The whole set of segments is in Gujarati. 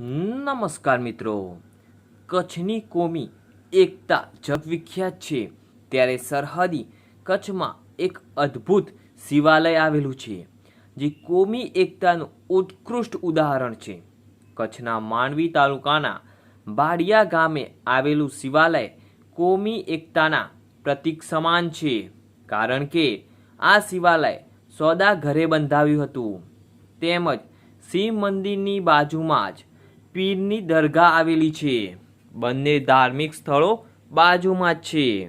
નમસ્કાર મિત્રો. કચ્છની કોમી એકતા જગવિખ્યાત છે. ત્યારે સરહદી કચ્છમાં એક અદ્ભુત શિવાલય આવેલું છે, જે કોમી એકતાનું ઉત્કૃષ્ટ ઉદાહરણ છે. કચ્છના માંડવી તાલુકાના બાડિયા ગામે આવેલું શિવાલય કોમી એકતાના પ્રતીક સમાન છે. કારણ કે આ શિવાલય સોદા ઘરે બંધાવ્યું હતું. તેમજ શિવ મંદિરની બાજુમાં જ પીરની દરગાહ આવેલી છે. બંને ધાર્મિક સ્થળો બાજુમાં જ છે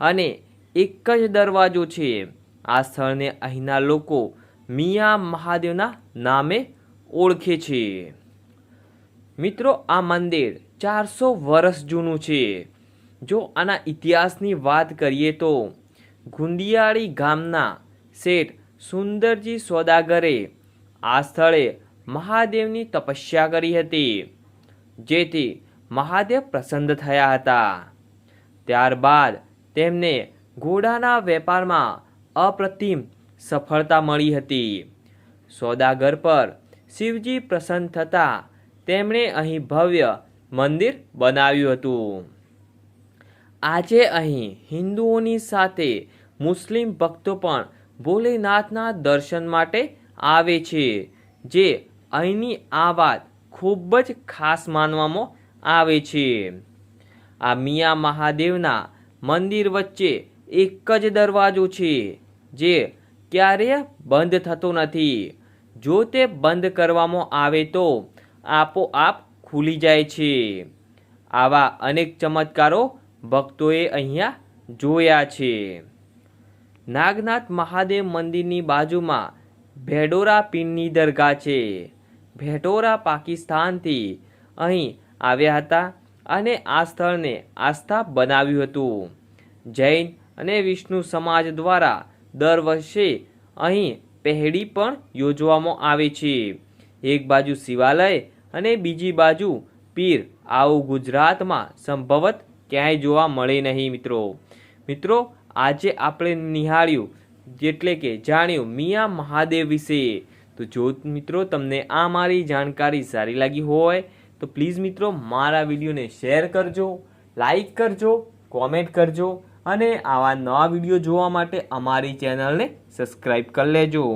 અને એક જ દરવાજો છે. આ સ્થળને અહીંના લોકો મિયા મહાદેવના નામે ઓળખે છે. મિત્રો, આ મંદિર ચારસો વર્ષ જૂનું છે. જો આના ઇતિહાસની વાત કરીએ તો ગુંદિયાળી ગામના શેઠ સુંદરજી સોદાગરે આ સ્થળે મહાદેવની તપસ્યા કરી હતી. જેથી મહાદેવ પ્રસન્ન થયા હતા. ત્યારબાદ તેમને ઘોડાના વેપારમાં અપ્રતિમ સફળતા મળી હતી. સોદાગર પર શિવજી પ્રસન્ન થતાં તેમણે અહીં ભવ્ય મંદિર બનાવ્યું હતું. આજે અહીં હિન્દુઓની સાથે મુસ્લિમ ભક્તો પણ ભોલેનાથના દર્શન માટે આવે છે, જે અહીંની આ વાત ખૂબ જ ખાસ માનવામાં આવે છે. આ મિયા મહાદેવના મંદિર વચ્ચે એક જ દરવાજો છે, જે ક્યારેય બંધ થતો નથી. જો તે બંધ કરવામાં આવે તો આપોઆપ ખુલી જાય છે. આવા અનેક ચમત્કારો ભક્તોએ અહીંયા જોયા છે. નાગનાથ મહાદેવ મંદિરની બાજુમાં ભેડોરા પીરની દરગાહ છે. ભેટોરા પાકિસ્તાનથી અહીં આવ્યા હતા અને આ સ્થળને આસ્થા બનાવ્યું હતું. જૈન અને વિષ્ણુ સમાજ દ્વારા દર વર્ષે અહીં પહેડી પણ યોજવામાં આવે છે. એક બાજુ શિવાલય અને બીજી બાજુ પીર. આવું ગુજરાતમાં સંભવત ક્યાંય જોવા મળે નહીં મિત્રો. મિત્રો, આજે આપણે નિહાળ્યું એટલે કે જાણ્યું મિયા મહાદેવ વિશે. તો જો મિત્રો તમને આ મારી જાણકારી સારી લાગી હોય, તો પ્લીઝ મિત્રો મારા વિડીયોને શેર કરજો, લાઈક કરજો, કોમેન્ટ કરજો, અને આવા નવા વીડિયો જોવા માટે અમારી ચેનલને સબસ્ક્રાઈબ કરી લેજો.